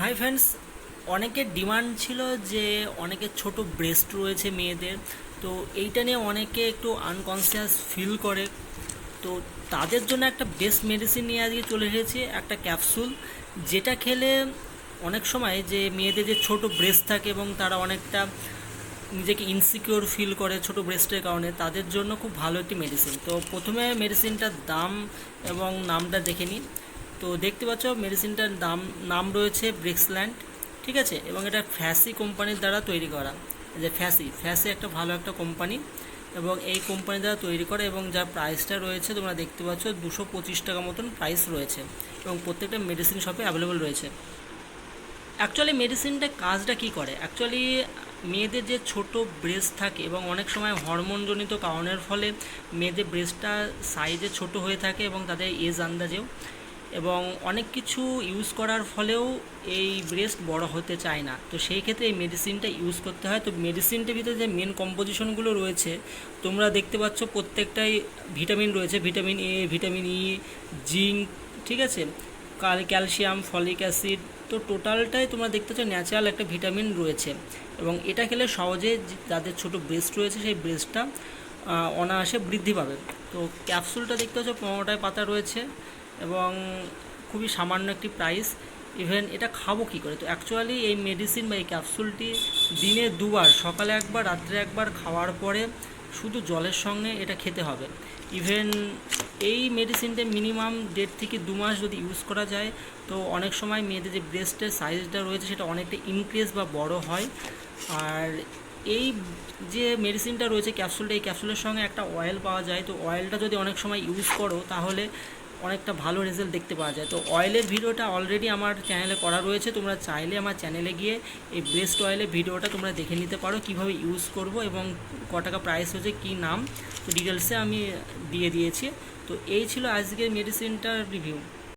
Hi friends অনেকের demand ছিল যে অনেকের ছোট ব্রেস্ট রয়েছে মেয়েদের। তো এইটা নিয়ে অনেকে একটু আনকনসিয়াস ফিল করে। তো তাদের জন্য একটা বেস্ট মেডিসিন নিয়ে আজকে চলে এসেছি, একটা ক্যাপসুল যেটা খেলে অনেক সময় যে মেয়েদের যে ছোট ব্রেস্ট থাকে এবং তারা অনেকটা নিজেকে ইনসিকিওর ফিল করে ছোট ব্রেস্টের কারণে, তাদের জন্য খুব ভালো একটি মেডিসিন তো প্রথমে মেডিসিনটার দাম এবং নামটা দেখে নিই। তো দেখতে পাচ্ছ, মেডিসিনটার দাম, নাম রয়েছে ব্রিক্সল্যান্ড, ঠিক আছে? এবং এটা ফ্যাসি কোম্পানির দ্বারা তৈরি করা। যে ফ্যাসি ফ্যাসি একটা ভালো একটা কোম্পানি এবং এই কোম্পানি দ্বারা তৈরি করা এবং যার প্রাইসটা রয়েছে, তোমরা দেখতে পাচ্ছ, দুশো পঁচিশ টাকা মতন প্রাইস রয়েছে এবং প্রত্যেকটা মেডিসিন শপে অ্যাভেলেবল রয়েছে। অ্যাকচুয়ালি মেডিসিনটা কাজটা কি করে? অ্যাকচুয়ালি মেয়েদের যে ছোট ব্রেস্ট থাকে এবং অনেক সময় হরমোনজনিত কারণের ফলে মেয়েদের ব্রেস্টটা সাইজে ছোট হয়ে থাকে এবং তাদের এজ আন্দাজেও এবং অনেক কিছু ইউজ করার ফলেও এই ব্রেস্ট বড় হতে চায় না। তো সেই ক্ষেত্রে এই মেডিসিনটা ইউজ করতে হয়। তো মেডিসিনটার ভিতরে যে মেন কম্পোজিশনগুলো রয়েছে, তোমরা দেখতে পাচ্ছ প্রত্যেকটাই ভিটামিন রয়েছে। Vitamin A vitamin E zinc ঠিক আছে? ক্যালসিয়াম ফলিক অ্যাসিড তো টোটালটাই তোমরা দেখতে পাচ্ছ ন্যাচারাল একটা ভিটামিন রয়েছে। এবং এটা খেলে সহজে যাদের ছোট ব্রেস্ট রয়েছে, সেই ব্রেস্টটা অনায়াসে বৃদ্ধি পাবে। তো ক্যাপসুলটা দেখতে পাচ্ছ পনেরোটায় পাতা রয়েছে। এবং খুবই সামান্য একটি প্রাইস ইভেন এটা খাব কী করে? তো অ্যাকচুয়ালি এই মেডিসিন বা এই ক্যাপসুলটি দিনে দুবার, সকালে একবার, রাত্রে একবার খাওয়ার পরে শুধু জলের সঙ্গে এটা খেতে হবে। ইভেন এই মেডিসিনটা মিনিমাম দেড় থেকে দু মাস যদি ইউজ করা যায়, তো অনেক সময় মেয়েদের যে ব্রেস্টের সাইজটা রয়েছে, সেটা অনেকটা ইনক্রিজ বা বড় হয়। আর এই যে মেডিসিনটা রয়েছে ক্যাপসুলটা এই ক্যাপসুলের সঙ্গে একটা অয়েল পাওয়া যায়। তো অয়েলটা যদি অনেক সময় ইউজ করো, তাহলে অনেকটা ভালো রেজাল্ট দেখতে পাওয়া যায়। তো অয়েলের ভিডিওটা অলরেডি আমার চ্যানেলে করা রয়েছে। তোমরা চাইলে আমার চ্যানেলে গিয়ে এই বেস্ট অয়েলের ভিডিওটা তোমরা দেখে নিতে পারো, কীভাবে ইউজ করব এবং ক টাকা প্রাইস হয়েছে, কী নাম। তো ডিটেলসে আমি দিয়ে দিয়েছি। তো এই ছিল আজকের মেডিসিনটার রিভিউ